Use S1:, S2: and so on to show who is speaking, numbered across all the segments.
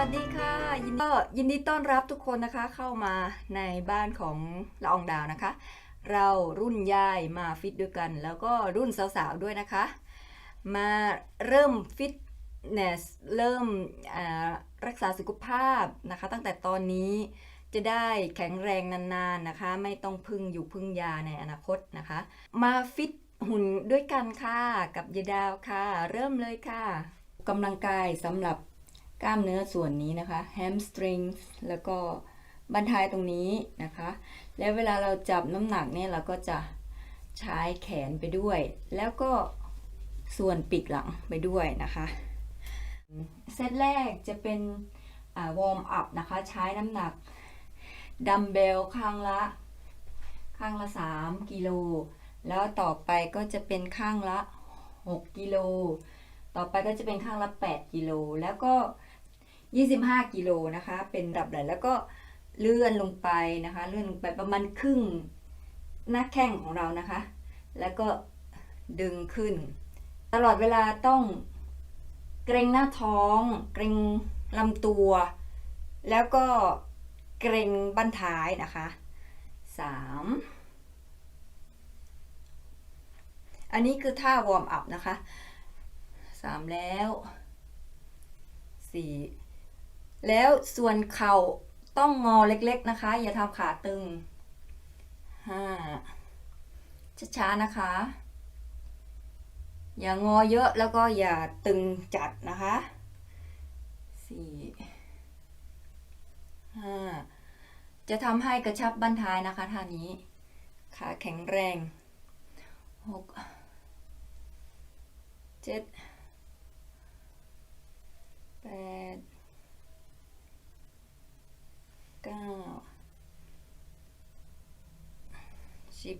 S1: วัสดีค่ะ ยินดีก็ยินดีต้อนรับทุกคนนะคะเข้ามาในบ้านของละอองดาวนะคะ เรารุ่นยายมาฟิตด้วยกัน แล้วก็รุ่นสาวๆด้วยนะคะ มาเริ่มฟิตเนสเริ่มรักษาสุขภาพนะคะ ตั้งแต่ตอนนี้จะได้แข็งแรงนานๆนะคะ ไม่ต้องพึ่งอยู่พึ่งยาในอนาคตนะคะ มาฟิตหุ่นด้วยกันค่ะ กับยายดาวค่ะ เริ่มเลยค่ะกำลังกายสำหรับ กล้ามเนื้อส่วนนี้นะคะ hamstring แล้วก็บันทายตรงนี้นะคะ แล้วเวลาเราจับน้ำหนักเนี่ยเราก็จะใช้แขนไปด้วย แล้วก็ส่วนปีกหลังไปด้วยนะคะ เซตแรกจะเป็นวอร์มอัพนะคะ ใช้น้ำหนักดัมเบลข้างละข้างละ 3 กิโล แล้วต่อไปก็จะเป็นข้างละ 6 กิโล ต่อไปก็จะเป็นข้างละ 8 กิโล แล้วก็ 25 กิโลนะคะ เป็นระดับไหนแล้วก็เลื่อนลงไปนะคะ เลื่อนลงไปประมาณครึ่งหน้าแข้งของเรานะคะ แล้วก็ดึงขึ้น ตลอดเวลาต้องเกรงหน้าท้อง เกรงลำตัว แล้วก็เกรงบั้นท้ายนะคะสามอันนี้คือท่าวอร์มอัพนะคะ สามแล้วสี่แล้วส่วนเข่าต้องงอเล็กๆนะคะ อย่าทำขาตึงห้าช้าๆนะคะ อย่างอเยอะแล้วก็อย่าตึงจัดนะคะสี่ห้าจะทำให้กระชับบั้นท้ายนะคะท่านี้ ขาแข็งแรงหกเจ็ด แปดเก้าสิบ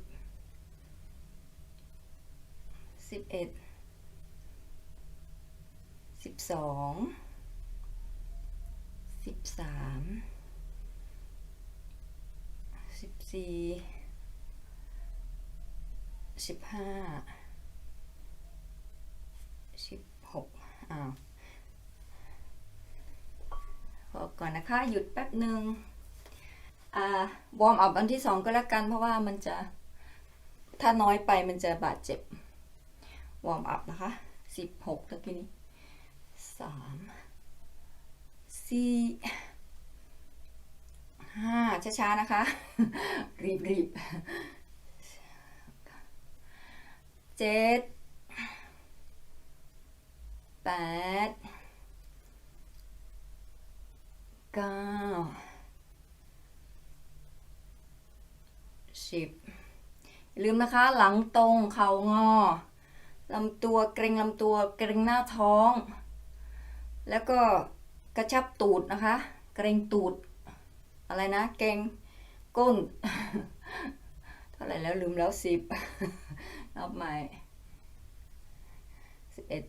S1: สิบเอ็ดสิบสองสิบสามสิบสี่สิบห้าสิบหกอ้าว ก่อนนะคะ หยุดแป๊บหนึ่งวอร์มอัพอันที่สองก็แล้วกันเพราะว่ามันจะถ้าน้อยไปมันจะบาดเจ็บ วอร์มอัพนะคะสิบหกตะกี้นี้สามสี่ห้าช้าๆ นะคะ รีบรีบเจ็ดแปด เก้าสิบลืมนะคะ หลังตรงเข่างอลำตัวเกรงลำตัวเกรงหน้าท้อง แล้วก็กระชับตูดนะคะ เกรงตูด อะไรนะ เกรงก้น เท่าไหร่แล้วลืมแล้วสิบนับใหม่สิบเอ็ด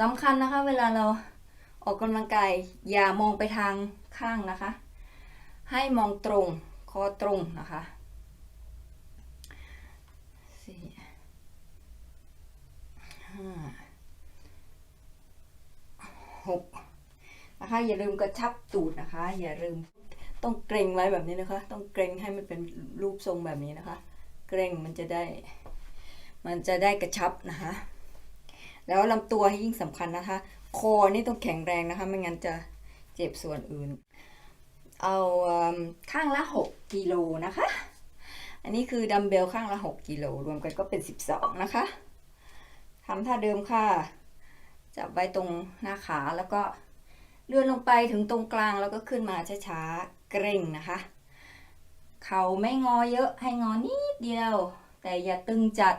S1: สำคัญนะคะ เวลาเราออกกำลังกายอย่ามองไปทาง ข้างนะคะ ให้มองตรงคอตรงนะคะสี่ห้าหกนะคะอย่าลืมกระชับตูดนะคะ อย่าลืมต้องเกรงไว้แบบนี้นะคะ ต้องเกรงให้มันเป็นรูปทรงแบบนี้นะคะ เกรงมันจะได้ มันจะได้กระชับนะคะ แล้วลำตัวให้ยิ่งสำคัญนะคะ คอนี่ต้องแข็งแรงนะคะ ไม่งั้นจะ เจ็บส่วนอื่น เอาข้างละ 6กิโลนะคะ อันนี้คือดัมเบลข้างละ 6กิโลรวมกันก็เป็น 12 นะคะทำท่าเดิมค่ะ จับไว้ตรงหน้าขาแล้วก็เลื่อนลงไปถึงตรงกลางแล้วก็ขึ้นมาช้าๆ เกร็งนะคะ เขาไม่งอเยอะให้งอนิดเดียว แต่อย่าตึงจัด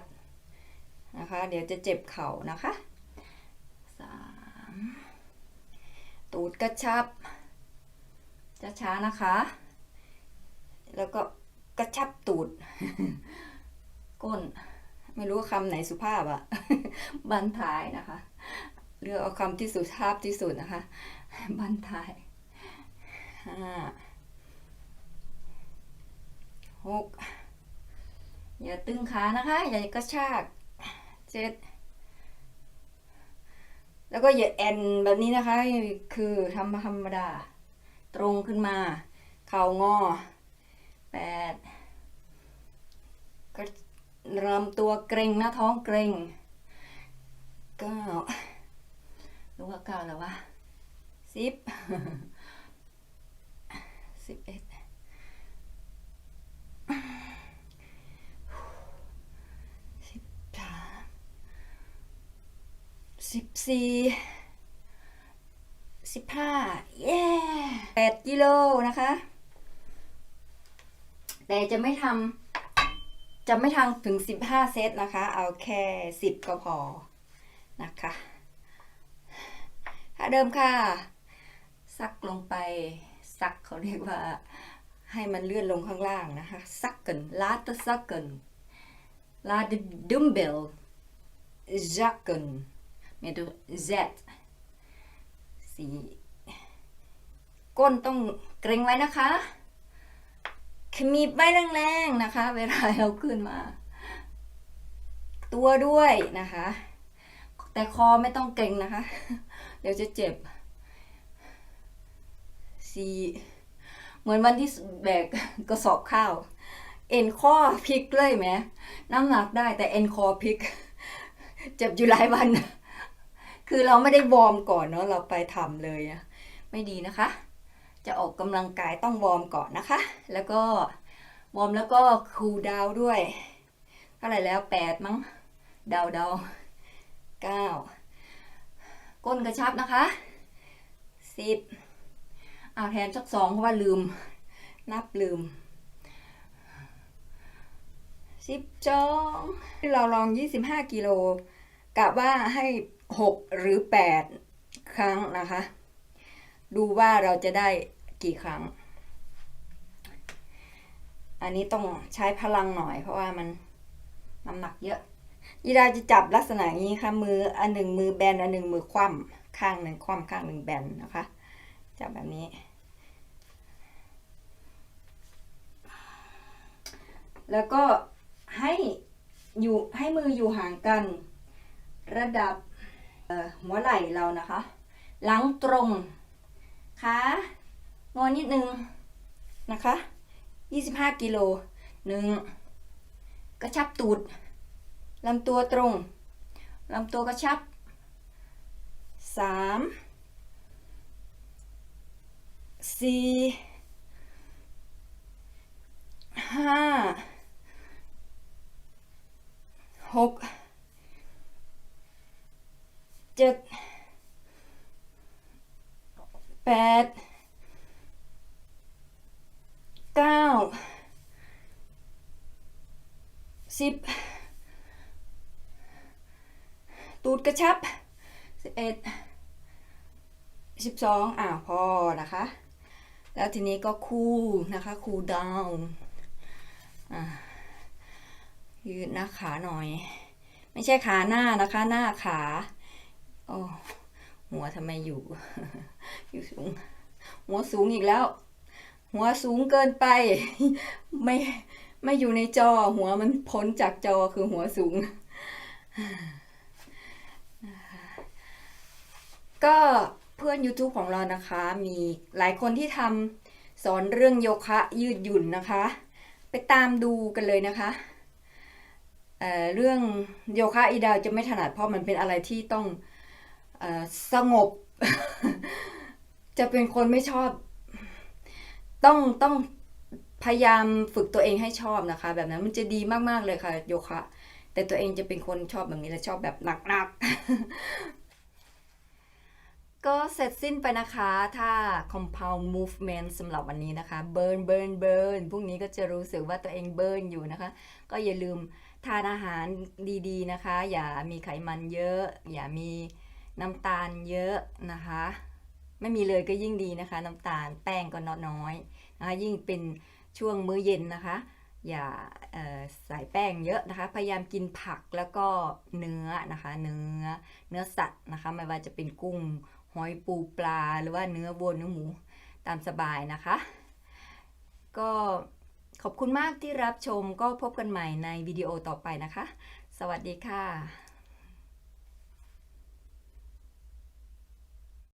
S1: นะคะ เดี๋ยวจะเจ็บเข่านะคะสาม ตูดกระชับช้าๆนะคะ แล้วก็กระชับตูด ก้น ไม่รู้คำไหนสุภาพอะบันท้ายนะคะ เลือกเอาคำที่สุภาพที่สุดนะคะ บันท้ายห้าหกอย่าตึงขานะคะ อย่ากระชากเจ็ด แล้วก็อย่าแอนแบบนี้นะคะ คือทำธรรมดา ตรงขึ้นมา เข่างอแปดก็รำตัวเกร็งหน้าท้องเกร็งเก้ารู้ว่าเก้าแล้ววะสิบสิบเอ็ดสิบสาม สิบสี่สิบห้าเย้แปดกิโลนะคะ แต่จะไม่ทำจะไม่ทำถึงสิบห้าเซตนะคะ เอาแค่สิบก็พอนะคะถ้าเดิมค่ะ ซักลงไป ซักเขาเรียกว่า ให้มันเลื่อนลงข้างล่างนะคะ ซักกันลาตซักกันลาดดุมเบลซักกัน med Z สีก้นต้องเกรงไว้นะคะขมีบไว้แรงๆนะคะ เวลาเราขึ้นมา ตัวด้วยนะคะ แต่คอไม่ต้องเกรงนะคะ เดี๋ยวจะเจ็บสีเหมือนวันที่แบกกระสอบข้าว เอ็นข้อพลิกเลยไหมน้ำหนักได้แต่เอ็นคอพลิก เจ็บอยู่หลายวัน คือเราไม่ได้วอร์มก่อนเนาะเราไปทำเลยอะไม่ดีนะคะ จะออกกำลังกายต้องวอร์มก่อนนะคะ แล้วก็วอร์มแล้วก็คูลดาวด้วยเท่าไหร่แล้วแปดมั้งดาเดาวเก้าก้นกระชับนะคะสิบเอาแทนสักสองเพราะว่าลืม นับลืมสิบจอง เราลองยี่สิบห้ากิโลกะว่าให้ หกหรือแปดครั้งนะคะ ดูว่าเราจะได้กี่ครั้ง อันนี้ต้องใช้พลังหน่อยเพราะว่ามันน้ำหนักเยอะยีราจะจับลักษณะนี้ค่ะมืออันหนึ่งมือแบนอันหนึ่งมือคว่ำข้างหนึ่งคว่ำข้างหนึ่งแบนนะคะ จับแบบนี้ แล้วก็ให้อยู่ให้มืออยู่ห่างกัน ระดับ หัวไหล่เรานะคะ หลังตรง ขางอนิดนึงนะคะ 25 กิโลหนึ่งกระชับตูดลำตัวตรงลำตัวกระชับสามสี่ห้าหก จ็ดแปดเก้าสิบตูดกระชับสิบเอ็ดสิบสองอ่าพอนะคะ แล้วทีนี้ก็คูลนะคะคูลดาวน์อ่ายืดหน้าขาหน่อย ไม่ใช่ขาหน้านะคะ หน้าขา อ้หัวทำไมอยู่ อยู่สูง หัวสูงอีกแล้ว หัวสูงเกินไป ไม่ไม่อยู่ในจอ หัวมันพ้นจากจอคือหัวสูง ก็เพื่อน YouTube ของเรานะคะ มีหลายคนที่ทำสอนเรื่องโยคะยืดหยุ่นนะคะ ไปตามดูกันเลยนะคะเเรื่องโยคะอีดาวจะไม่ถนัดเพราะมันเป็นอะไรที่ต้อง สงบ จะเป็นคนไม่ชอบ ต้องต้องพยายามฝึกตัวเองให้ชอบนะคะ แบบนั้นมันจะดีมากๆเลยค่ะ โยคะ แต่ตัวเองจะเป็นคนชอบแบบนี้และชอบแบบหนักๆ ก็เสร็จสิ้นไปนะคะถ้า compound movement สำหรับวันนี้นะคะ burn burn burn พรุ่งนี้ก็จะรู้สึกว่าตัวเอง burn อยู่นะคะ ก็อย่าลืมทานอาหารดีๆนะคะ อย่ามีไขมันเยอะ อย่ามี น้ำตาลเยอะนะคะ ไม่มีเลยก็ยิ่งดีนะคะ น้ำตาลแป้งก็น้อยนะคะยิ่งเป็นช่วงมื้อเย็นนะคะ อย่าใส่แป้งเยอะนะคะ พยายามกินผักแล้วก็เนื้อนะคะ เนื้อเนื้อสัตว์นะคะ ไม่ว่าจะเป็นกุ้งหอยปูปลาหรือว่าเนื้อวัวเนื้อหมูตามสบายนะคะ ก็ขอบคุณมากที่รับชมก็พบกันใหม่ในวิดีโอต่อไปนะคะ สวัสดีค่ะ